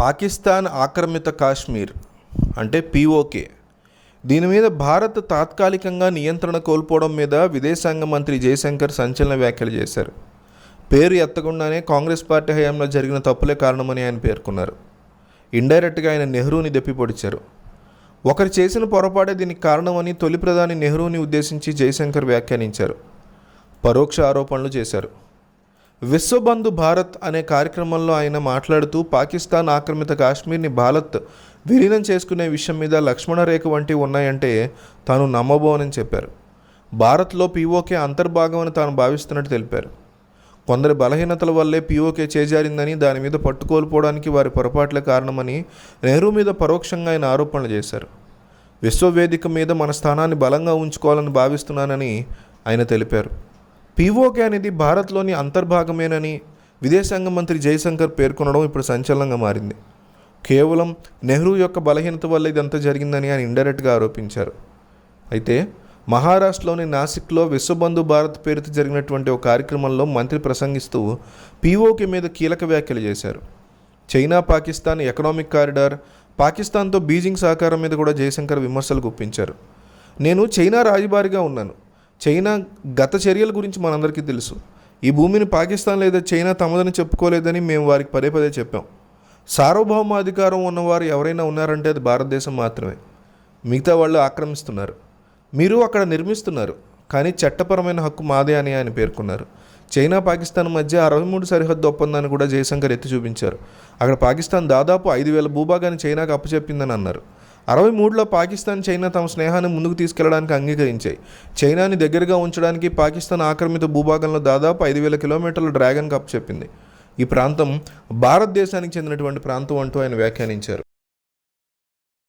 పాకిస్తాన్ ఆక్రమిత కాశ్మీర్ అంటే పిఓకే దీని మీద భారత్ తాత్కాలికంగా నియంత్రణ కోల్పోవడం మీద విదేశాంగ మంత్రి జయశంకర్ సంచలన వ్యాఖ్యలు చేశారు. పేరు ఎత్తకుండానే కాంగ్రెస్ పార్టీ హయాంలో జరిగిన తప్పులే కారణమని ఆయన పేర్కొన్నారు. ఇండైరెక్ట్గా ఆయన నెహ్రూని దెప్పిపొడిచారు. ఒకరు చేసిన పొరపాటే దీనికి కారణమని తొలి ప్రధాని నెహ్రూని ఉద్దేశించి జయశంకర్ వ్యాఖ్యానించారు. పరోక్ష ఆరోపణలు చేశారు. విశ్వబంధు భారత్ అనే కార్యక్రమంలో ఆయన మాట్లాడుతూ పాకిస్తాన్ ఆక్రమిత కాశ్మీర్ని భారత్ విలీనం చేసుకునే విషయం మీద లక్ష్మణ రేఖ వంటివి ఉన్నాయంటే తాను నమ్మబోనని చెప్పారు. భారత్లో పీఓకే అంతర్భాగమని తాను భావిస్తున్నట్టు తెలిపారు. కొందరి బలహీనతల వల్లే పీఓకే చేజారిందని దాని మీద పట్టుకోల్పోవడానికి వారి పొరపాట్లే కారణమని నెహ్రూ మీద పరోక్షంగా ఆయన ఆరోపణలు చేశారు. విశ్వవేదిక మీద మన స్థానాన్ని బలంగా ఉంచుకోవాలని భావిస్తున్నానని ఆయన తెలిపారు. పీఓకే అనేది భారత్లోని అంతర్భాగమేనని విదేశాంగ మంత్రి జయశంకర్ పేర్కొనడం ఇప్పుడు సంచలనంగా మారింది. కేవలం నెహ్రూ యొక్క బలహీనత వల్ల ఇదంతా జరిగిందని ఆయన ఇండైరెక్ట్గా ఆరోపించారు. అయితే మహారాష్ట్రలోని నాసిక్లో విశ్వబంధు భారత్ పేరుతో జరిగినటువంటి ఒక కార్యక్రమంలో మంత్రి ప్రసంగిస్తూ పీఓకే మీద కీలక వ్యాఖ్యలు చేశారు. చైనా పాకిస్తాన్ ఎకనామిక్ కారిడార్ పాకిస్తాన్తో బీజింగ్ సహకారం మీద కూడా జయశంకర్ విమర్శలు గుప్పించారు. నేను చైనా రాజబారిగా ఉన్నాను. చైనా గత చర్యల గురించి మనందరికీ తెలుసు. ఈ భూమిని పాకిస్తాన్ లేదా చైనా తమదని చెప్పుకోలేదని మేము వారికి పదే పదే చెప్పాం. సార్వభౌమాధికారం ఉన్నవారు ఎవరైనా ఉన్నారంటే అది భారతదేశం మాత్రమే. మిగతా వాళ్ళు ఆక్రమిస్తున్నారు. మీరు అక్కడ నిర్మిస్తున్నారు కానీ చట్టపరమైన హక్కు మాదే అని ఆయన పేర్కొన్నారు. చైనా పాకిస్తాన్ మధ్య అరవై మూడు సరిహద్దు ఒప్పందాన్ని కూడా జయశంకర్ ఎత్తి చూపించారు. అక్కడ పాకిస్తాన్ దాదాపు ఐదు వేల భూభాగాన్ని చైనాకు అప్పచెప్పిందని అన్నారు. అరవై మూడులో పాకిస్తాన్ చైనా తమ స్నేహాన్ని ముందుకు తీసుకెళ్ళడానికి అంగీకరించాయి. చైనాని దగ్గరగా ఉంచడానికి పాకిస్తాన్ ఆక్రమిత భూభాగంలో దాదాపు ఐదు వేల కిలోమీటర్ల డ్రాగన్ కప్ చెప్పింది. ఈ ప్రాంతం భారతదేశానికి చెందినటువంటి ప్రాంతం అంటూ ఆయన వ్యాఖ్యానించారు.